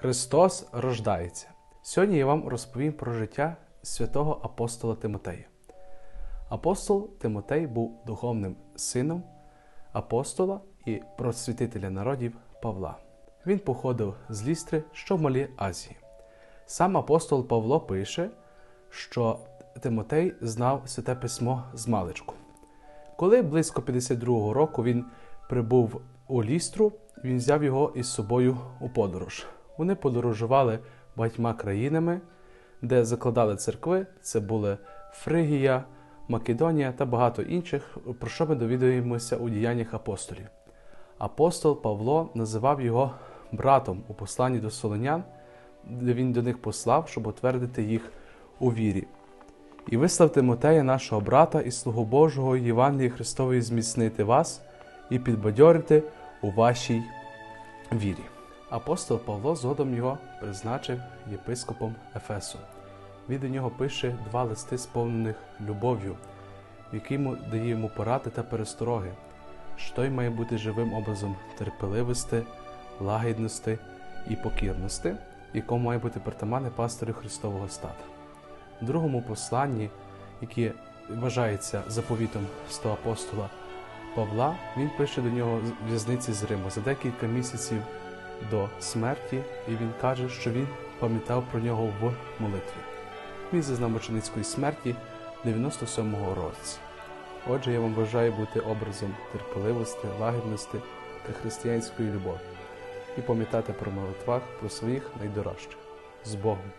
Христос рождається. Сьогодні я вам розповім про життя святого апостола Тимотея. Апостол Тимотей був духовним сином апостола і просвітителя народів Павла. Він походив з Лістри, що в Малій Азії. Сам апостол Павло пише, що Тимотей знав святе письмо з маличку. Коли близько 52-го року він прибув у Лістру, він взяв його із собою у подорож. Вони подорожували багатьма країнами, де закладали церкви. Це були Фригія, Македонія та багато інших, про що ми довідуємося у діяннях апостолів. Апостол Павло називав його братом у посланні до Солонян, де він до них послав, щоб утвердити їх у вірі. І вислав Тимотея, нашого брата і слугу Божого Євангелії Христової зміцнити вас і підбадьорити у вашій вірі. Апостол Павло згодом його призначив єпископом Ефесу. Він до нього пише два листи, сповнених любов'ю, в якому дає йому поради та перестороги, що той має бути живим образом терпеливості, лагідності і покірності, якому має бути притаманне пастирю Христового стада. В другому посланні, яке вважається заповітом з апостола Павла, він пише до нього в'язниці з Риму за декілька місяців до смерті, і він каже, що він пам'ятав про нього в молитві. Він зазнав мученицької смерті 97-го році. Отже, я вам бажаю бути образом терпеливості, лагідності та християнської любові і пам'ятати про молитвах про своїх найдорожчих з Богом.